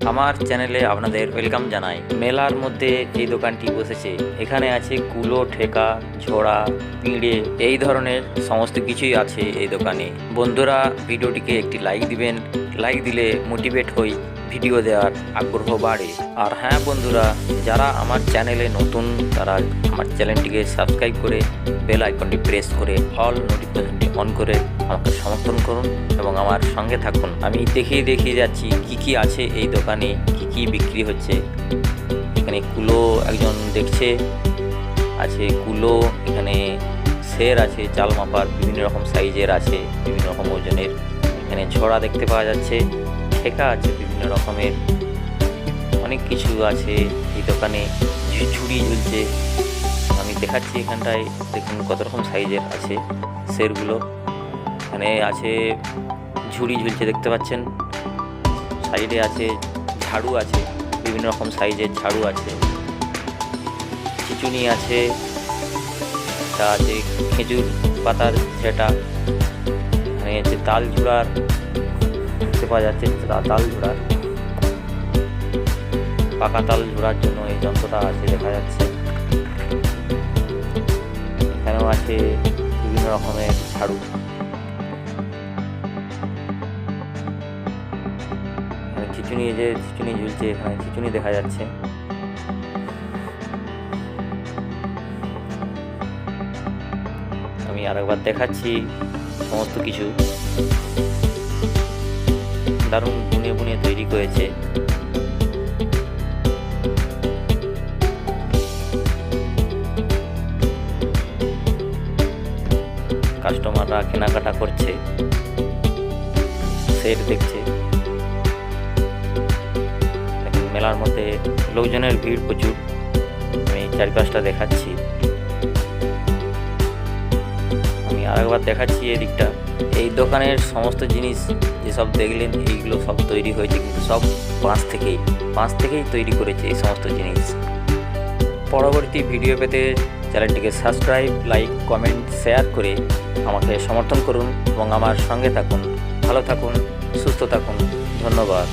আমার চ্যানেলে আপনাদের ওয়েলকাম জানাই। মেলার মধ্যে এই দোকানটি বসেছে। এখানে আছে কুলো, ঠেকা, ঝোড়া, পিঁড়ে, এই ধরনের সমস্ত কিছুই আছে এই দোকানে। বন্ধুরা, ভিডিওটিকে একটি লাইক দিবেন। লাইক দিলে মোটিভেট হই ভিডিও দেওয়ার আগ্রহ বাড়ে। আর হ্যাঁ বন্ধুরা, যারা আমার চ্যানেলে নতুন, তারা আমার চ্যানেলটিকে সাবস্ক্রাইব করে বেল আইকনটি প্রেস করে অল নোটিফিকেশনটি অন করে আমাকে সমর্থন করুন এবং আমার সঙ্গে থাকুন। আমি দেখিয়ে দেখিয়ে যাচ্ছি কি কি আছে এই দোকানে, কি কি বিক্রি হচ্ছে। এখানে কুলো একজন দেখছে, আছে কুলো, এখানে সের আছে, চাল মাপার, বিভিন্ন রকম সাইজের আছে, বিভিন্ন রকম ওজনের। এখানে ঝোড়া দেখতে পাওয়া যাচ্ছে, ঠেকা আছে বিভিন্ন রকমের। অনেক কিছু আছে এই দোকানে ঝুড়ি ঝুলছে। আমি দেখাচ্ছি এখানটায়, দেখুন কত রকম সাইজের আছে সেরগুলো। এখানে আছে ঝুড়ি ঝুলছে, দেখতে পাচ্ছেন? সাইডে আছে ঝাড়ু আছে, বিভিন্ন রকম সাইজের ঝাড়ু আছে। খিচুনি আছে, তা আছে খেজুর পাতার সেটা এখানে আছে তাল ঝুড়ার, দেখতে পাওয়া যাচ্ছে তাল ঝুড়ার। পাকা তাল ঝোড়ার জন্য এই যন্ত্রটা আছে, দেখা যাচ্ছে। এখানেও আছে বিভিন্ন রকমের ঝাড়ু। খিচুনি যে খিচুনি ঝুলছে এখানে খিচুনি দেখা যাচ্ছে। আমি আরেকবার দেখাচ্ছি সমস্ত কিছু। দারুণ বুনিয়ে বুনিয়ে তৈরি করেছে। কাস্টমাররা কেনাকাটা করছে। সেট দেখছে। মেলার মধ্যে লোকজনের ভিড় প্রচুর। আমি চারিপাশটা দেখাচ্ছি। আমি আরেকবার দেখাচ্ছি এদিকটা। এই দোকানের সমস্ত জিনিস যেসব দেখলেন, এইগুলো সব তৈরি হয়েছে, কিন্তু সব বাঁশ থেকেই বাঁশ থেকেই তৈরি করেছে এই সমস্ত জিনিস। পরবর্তী ভিডিও পেতে চ্যানেলটিকে সাবস্ক্রাইব, লাইক, কমেন্ট, শেয়ার করে আমাকে সমর্থন করুন এবং আমার সঙ্গে থাকুন। ভালো থাকুন, সুস্থ থাকুন। ধন্যবাদ।